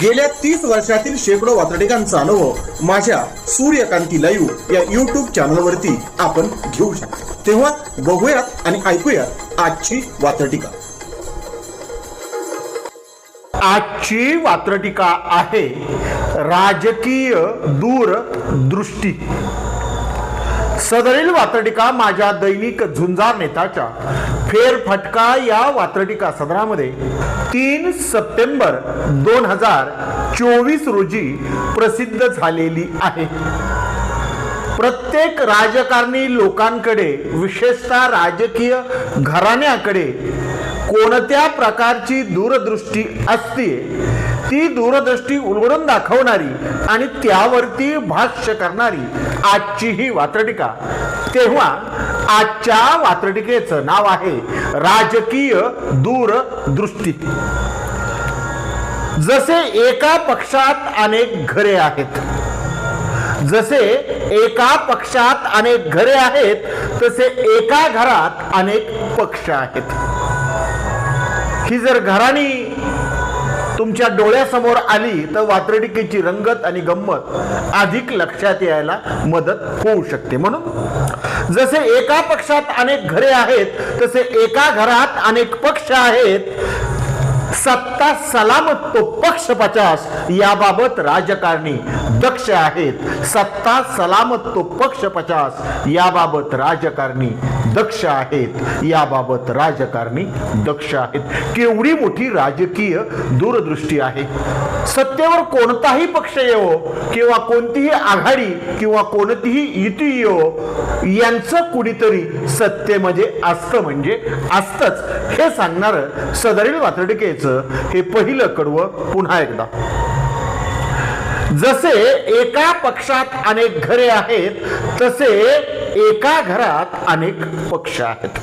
गेल्या तीस वर्षातील शेकडो वातडिकांचा अनुभव माझ्या सूर्यकांती लाईव्ह या युट्यूब चॅनलवरती आपण घेऊ शकतो. तेव्हा बघूयात आणि ऐकूयात आजची वातडिका आजची वात्रटिका आहे राजकीय दूरदृष्टी. सदरील वात्रटिका माझ्या दैनिक झुंजार नेताच्या फेरफटका या वात्रटिका सदरामध्ये तीन सप्टेंबर दोन हजार चोवीस रोजी प्रसिद्ध झालेली आहे. प्रत्येक राजकारणी लोकांकडे विशेषतः राजकीय घराण्याकडे कोणत्या प्रकारची दूरदृष्टी असते ती दूरदृष्टी उलगडून दाखवणारी आणि त्यावरती भाष्य करणारी आजची ही वात्रटिका. तेव्हा आजच्या वात्रटिकेचं नाव आहे राजकीय दूरदृष्टी. जसे एका पक्षात अनेक घरे आहेत जसे एका पक्षात अनेक घरे आहेत तसे एका घरात अनेक पक्ष आहेत. ही जर घराणी तुमच्या डोळ्यासमोर आली तर वात्रटिकेची रंगत आणि गंमत अधिक लक्षात यायला मदत होऊ शकते. म्हणून जसे एका पक्षात अनेक घरे आहेत तसे एका घरात अनेक पक्ष आहेत. सत्ता सलामत तो पक्ष पचास याबाबत राजकारणी दक्ष आहेत. सत्ता सलामत तो पक्ष पचास याबाबत राजकारणी दक्ष आहेत. याबाबत राजकारणी दक्ष आहेत. केवढी मोठी राजकीय दूरदृष्टी आहे. सत्तेवर कोणताही पक्ष येवो किंवा कोणतीही आघाडी किंवा कोणतीही युती येवो यांचं कुणीतरी सत्तेमध्ये असतं म्हणजे असतंच म्हणजे हे सांगणारं सदरील वातडिकेचं हे पहिलं कडवं पुन्हा एकदा. जसे एका पक्षात अनेक घरे आहेत तसे एका घरात अनेक पक्ष आहेत.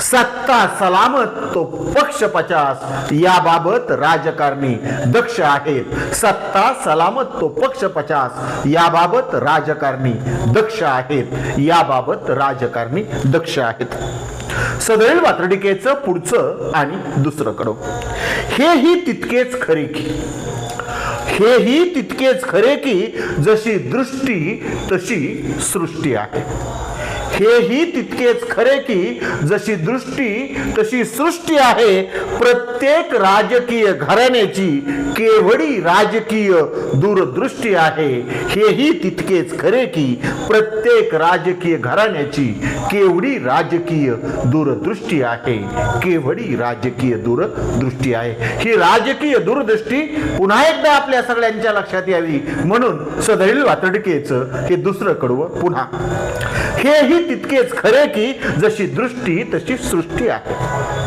सत्ता सलामत तो पक्ष पचास. याबाबत राजकारणी दक्ष आहेत. सत्ता सलामत तो पक्ष पचास. याबाबत राजकारणी दक्ष आहेत. याबाबत राजकारणी दक्ष आहेत. सदैव वात्रटिकेचं पुढचं आणि दुसरं कडव हेही तितकेच खरे की हेही तितकेच खरे की जशी दृष्टी तशी सृष्टी आहे. हेही तितकेच खरे की जशी दृष्टी तशी सृष्टी आहे प्रत्येक राजकीय घराण्याची केवढी राजकीय दूरदृष्टी आहे हेही तितकेच खरे की प्रत्येक राजकीय घराण्याची केवढी राजकीय दूरदृष्टी आहे केवढी राजकीय दूरदृष्टी आहे. ही राजकीय दूरदृष्टी पुन्हा एकदा आपल्या सगळ्यांच्या लक्षात यावी. म्हणून सदैल वातडकेचं हे दुसरं कडवं पुन्हा. हेही तितकेच खरे की जशी दृष्टी तशी सृष्टी आहे.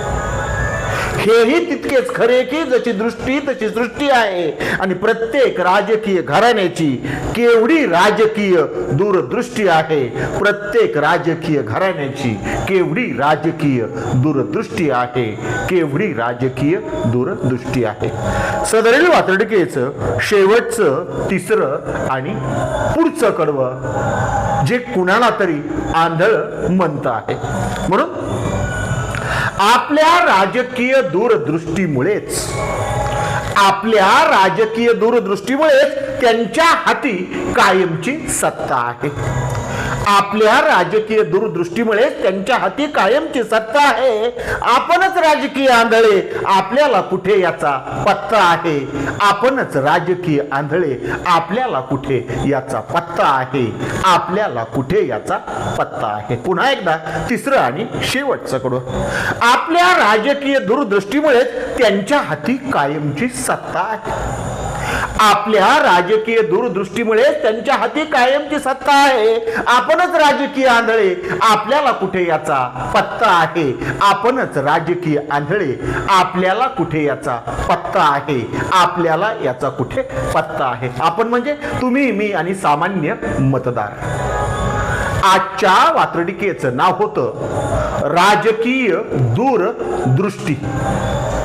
हेही तितकेच खरे की जशी दृष्टी तशी सृष्टी आहे. आणि प्रत्येक राजकीय घराण्याची केवढी राजकीय दूरदृष्टी आहे. प्रत्येक राजकीय घराण्याची केवढी राजकीय दूरदृष्टी आहे. केवढी राजकीय दूरदृष्टी आहे. सदरील वातडकेच शेवटचं तिसरं आणि पुढचं कडवं जे कुणाला तरी आंधळ म्हणत आहे. म्हणून आपल्या राजकीय दूरदृष्टीमुळेच आपल्या राजकीय दूरदृष्टीमुळेच त्यांच्या हाती कायमची सत्ता आहे. आपल्या राजकीय दूरदृष्टीमुळे त्यांच्या हाती कायमची सत्ता आहे. आपणच राजकीय आंधळे. आपल्याला कुठे याचा पत्ता आहे? आपणच राजकीय आंधळे. आपल्याला कुठे याचा पत्ता आहे? आपल्याला कुठे याचा पत्ता आहे? पुन्हा एकदा तिसरं आणि शेवटचं कडं आपल्या राजकीय दूरदृष्टीमुळे त्यांच्या हाती कायमची सत्ता आहे. आपल्या राजकीय दूरदृष्टीमुळे त्यांच्या हाती कायमची सत्ता आहे. आपणच राजकीय आंधळे. आपल्याला कुठे याचा पत्ता आहे? आपणच राजकीय आंधळे. आपल्याला कुठे याचा पत्ता आहे? आपल्याला याचा कुठे पत्ता आहे? आपण म्हणजे तुम्ही मी आणि सामान्य मतदार. आजच्या वात्रटिकेचं नाव होतं राजकीय दूरदृष्टी.